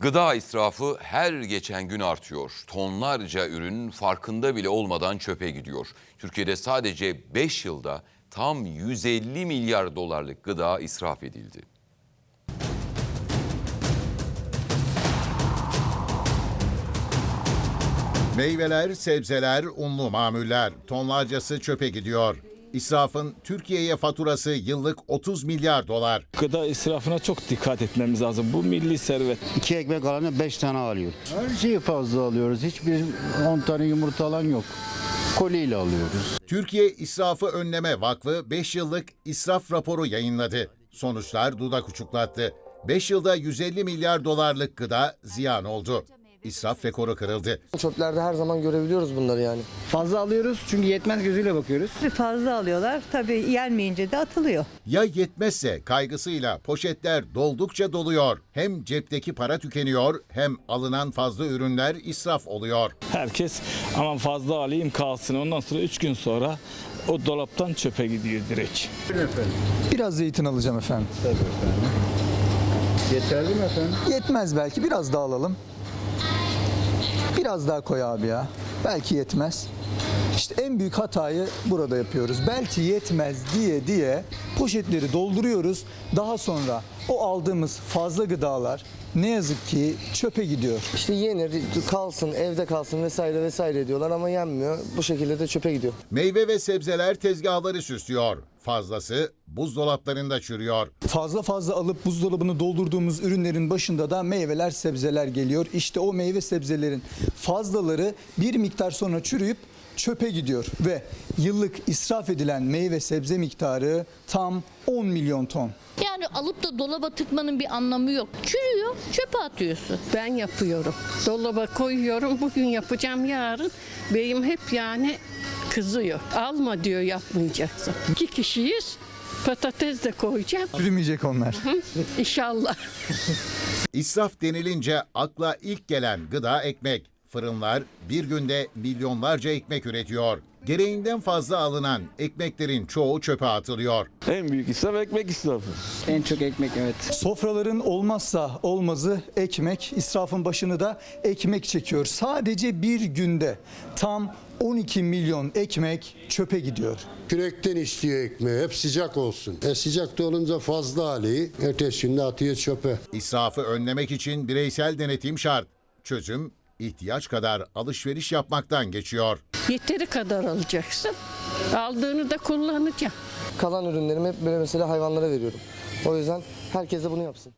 Gıda israfı her geçen gün artıyor. Tonlarca ürün farkında bile olmadan çöpe gidiyor. Türkiye'de sadece 5 yılda tam 150 milyar dolarlık gıda israf edildi. Meyveler, sebzeler, unlu mamuller tonlarcası çöpe gidiyor. İsrafın Türkiye'ye faturası yıllık 30 milyar dolar. Gıda israfına çok dikkat etmemiz lazım. Bu milli servet. İki ekmek alanı 5 tane alıyor. Her şeyi fazla alıyoruz. Hiçbir 10 tane yumurta alan yok. Koliyle alıyoruz. Türkiye İsrafı Önleme Vakfı 5 yıllık israf raporu yayınladı. Sonuçlar dudak uçuklattı. 5 yılda 150 milyar dolarlık gıda ziyan oldu. İsraf rekoru kırıldı. Çöplerde her zaman görebiliyoruz bunları yani. Fazla alıyoruz çünkü yetmez gözüyle bakıyoruz. Fazla alıyorlar. Tabii yenmeyince de atılıyor. Ya yetmezse kaygısıyla poşetler doldukça doluyor. Hem cepteki para tükeniyor hem alınan fazla ürünler israf oluyor. Herkes aman fazla alayım kalsın. Ondan sonra 3 gün sonra o dolaptan çöpe gidiyor direkt. Biraz zeytin alacağım efendim. Yeterli mi efendim? Yetmez belki biraz daha alalım. Biraz daha koy abi ya. Belki yetmez. İşte en büyük hatayı burada yapıyoruz. Belki yetmez diye diye poşetleri dolduruyoruz. Daha sonra o aldığımız fazla gıdalar ne yazık ki çöpe gidiyor. İşte yenir, kalsın, evde kalsın vesaire vesaire diyorlar ama yenmiyor. Bu şekilde de çöpe gidiyor. Meyve ve sebzeler tezgahları süslüyor. Fazlası buzdolaplarında çürüyor. Fazla fazla alıp buzdolabını doldurduğumuz ürünlerin başında da meyveler, sebzeler geliyor. İşte o meyve sebzelerin fazlaları bir miktar sonra çürüyüp çöpe gidiyor ve yıllık israf edilen meyve sebze miktarı tam 10 milyon ton. Yani alıp da dolaba tıkmanın bir anlamı yok. Çürüyor, çöpe atıyorsun. Ben yapıyorum. Dolaba koyuyorum. Bugün yapacağım yarın. Beyim hep yani kızıyor. Alma diyor yapmayacaksın. İki kişiyiz. Patates de koyacağım. Çürümeyecek onlar. İnşallah. İsraf denilince akla ilk gelen gıda ekmek. Fırınlar bir günde milyonlarca ekmek üretiyor. Gereğinden fazla alınan ekmeklerin çoğu çöpe atılıyor. En büyük israf ekmek israfı. En çok ekmek evet. Sofraların olmazsa olmazı ekmek. İsrafın başını da ekmek çekiyor. Sadece bir günde tam 12 milyon ekmek çöpe gidiyor. Kürekten istiyor ekmeği. Hep sıcak olsun. E sıcakta olunca fazla alıyor. Ertesi günde atıyor çöpe. İsrafı önlemek için bireysel denetim şart. Çözüm ihtiyaç kadar alışveriş yapmaktan geçiyor. Yeteri kadar alacaksın. Aldığını da kullanacaksın. Kalan ürünlerimi hep böyle mesela hayvanlara veriyorum. O yüzden herkes de bunu yapsın.